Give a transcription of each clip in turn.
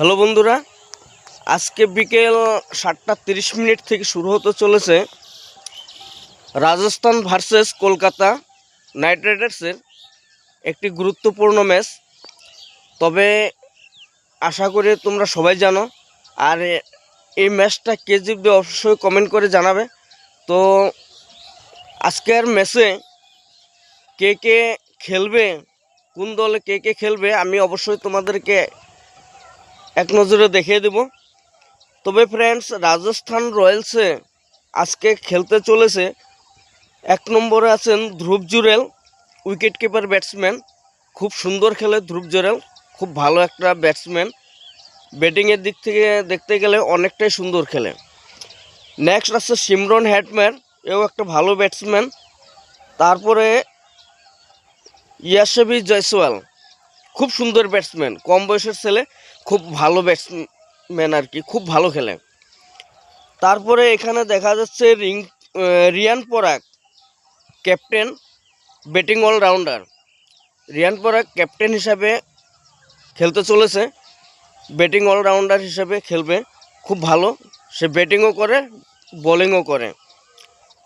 Hello বন্ধুরা, আজকে বিকেল সাতটা তিরিশ মিনিট থেকে শুরু হতে চলেছে রাজস্থান ভার্সেস কলকাতা নাইট রাইডার্সের একটি গুরুত্বপূর্ণ ম্যাচ। তবে আশা করি তোমরা সবাই জানো, আর এই ম্যাচটা কে জিতবে অবশ্যই কমেন্ট করে জানাবে। তো আজকের ম্যাচে কে কে খেলবে, কোন দলে কে কে খেলবে, আমি অবশ্যই তোমাদেরকে এক নজরে দেখিয়ে দেব। তবে ফ্রেন্ডস রাজস্থান রয়্যালসে আজকে খেলতে চলেছে। এক নম্বরে আছেন Dhruv Jurel wicketkeeper batsman খুব সুন্দর খেলে ধ্রুব জুরেল, খুব ভালো একটা ব্যাটসম্যান ব্যাটিংয়ের দিক থেকে দেখতে গেলে অনেকটাই সুন্দর খেলে। নেক্সট আছে সিমরন হ্যাটম্যান এও একটা ভালো ব্যাটসম্যান তারপরে ইয়াসেবি জয়সওয়াল। খুব সুন্দর ব্যাটসম্যান কম বয়সের ছেলে, খুব ভালো ব্যাটসম্যান আর কি, খুব ভালো খেলে। তারপরে এখানে দেখা যাচ্ছে রিং রিয়ান পরাগ ক্যাপ্টেন ব্যাটিং অলরাউন্ডার রিয়ান পরাগ ক্যাপ্টেন হিসাবে খেলতে চলেছে ব্যাটিং অলরাউন্ডার হিসাবে খেলবে, খুব ভালো। সে ব্যাটিংও করে বোলিংও করে।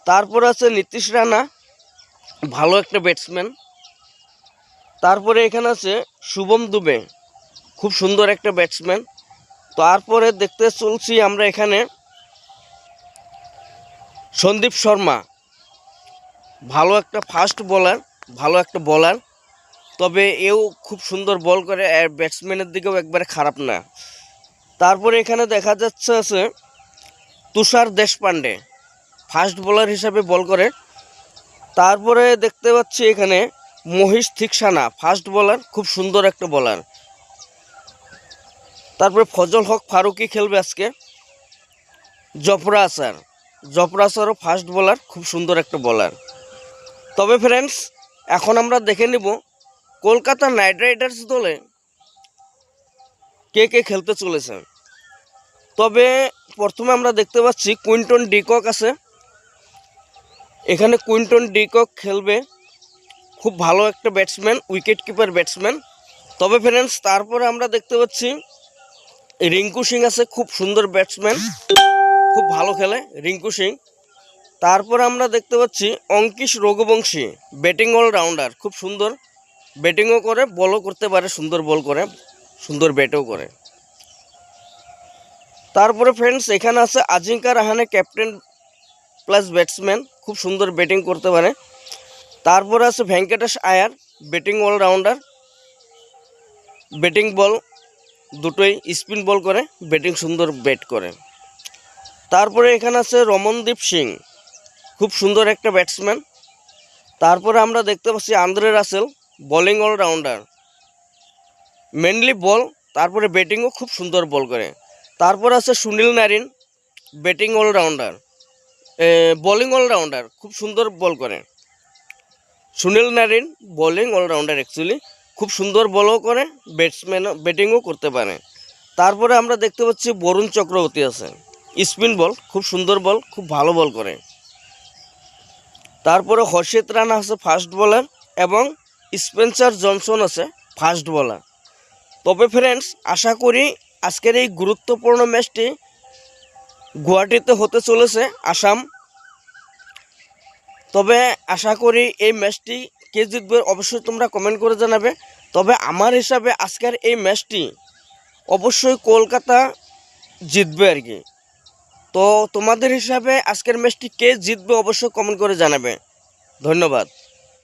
তারপর আছে নীতিশ রানা, ভালো একটা ব্যাটসম্যান তারপরে এখানে আছে শুভম দুবে, খুব সুন্দর একটা ব্যাটসম্যান তারপরে দেখতে চলছি আমরা এখানে সন্দীপ শর্মা, ভালো একটা ফাস্ট বোলার ভালো একটা বোলার তবে এও খুব সুন্দর বল করে ব্যাটসম্যানের দিকেও একবারে খারাপ না। তারপরে এখানে দেখা যাচ্ছে আছে তুষার দেশপান্ডে ফাস্ট বোলার হিসাবে বল করে। তারপরে দেখতে পাচ্ছি এখানে মহিষ থিকসানা ফাস্ট বলার খুব সুন্দর একটা বলার তারপরে ফজল হক ফারুকি খেলবে আজকে। জফরা আসার। জফরা আসারও ফাস্ট বোলার খুব সুন্দর একটা বলার তবে ফ্রেন্ডস এখন আমরা দেখে নিব কলকাতা নাইট রাইডার্স দলে কে কে খেলতে চলেছে। তবে প্রথমে আমরা দেখতে পাচ্ছি কুইন্টন ডিকক আছে। এখানে কুইন্টন ডিকক খেলবে খুব ভালো একটা ব্যাটসম্যান উইকেট কিপার ব্যাটসম্যান তবে ফ্রেন্ডস তারপরে আমরা দেখতে পাচ্ছি, রিঙ্কু সিং আছে, খুব সুন্দর ব্যাটসম্যান খুব ভালো খেলে রিঙ্কু সিং। তারপরে আমরা দেখতে পাচ্ছি, অঙ্কিশ রঘুবংশী ব্যাটিং অলরাউন্ডার খুব সুন্দর। ব্যাটিংও করে বলও করতে পারে, সুন্দর বল করে, সুন্দর ব্যাটও করে। তারপরে ফ্রেন্ডস এখানে আছে Ajinkya Rahane captain plus batsman খুব সুন্দর ব্যাটিং করতে পারে। তারপরে আছে Venkatesh Iyer batting allrounder batting ball দুটোই স্পিন বল করে ব্যাটিং সুন্দর ব্যাট করে। তারপরে এখানে আছে রমনদীপ সিং, খুব সুন্দর একটা ব্যাটসম্যান তারপরে আমরা দেখতে পাচ্ছি Andre Russell bowling allrounder mainly ball তারপরে ব্যাটিংও খুব সুন্দর বল করে। তারপর আছে Sunil Narine batting allrounder bowling allrounder খুব সুন্দর বল করে। Sunil Narine bowling allrounder actually খুব সুন্দর বলও করে ব্যাটসম্যানও ব্যাটিংও করতে পারে। তারপরে আমরা দেখতে পাচ্ছি বরুণ চক্রবর্তী আছে। স্পিন বল খুব সুন্দর বল খুব ভালো বল করে। তারপরে হর্ষিত রানা আছে ফাস্ট বলার এবং স্পেন্সার জনসন আছে ফাস্ট বলার তবে ফ্রেন্ডস আশা করি আজকের এই গুরুত্বপূর্ণ ম্যাচটি গুয়াহাটিতে হতে চলেছে, আসাম তবে আশা করি এই ম্যাচটি কে জিতবে অবশ্যই তোমরা কমেন্ট করে জানাবে। তবে আমার হিসাবে আজকের এই ম্যাচটি অবশ্যই কলকাতা জিতবে আর কি। তো তোমাদের হিসাবে আজকের ম্যাচটি কে জিতবে অবশ্যই কমেন্ট করে জানাবে। ধন্যবাদ।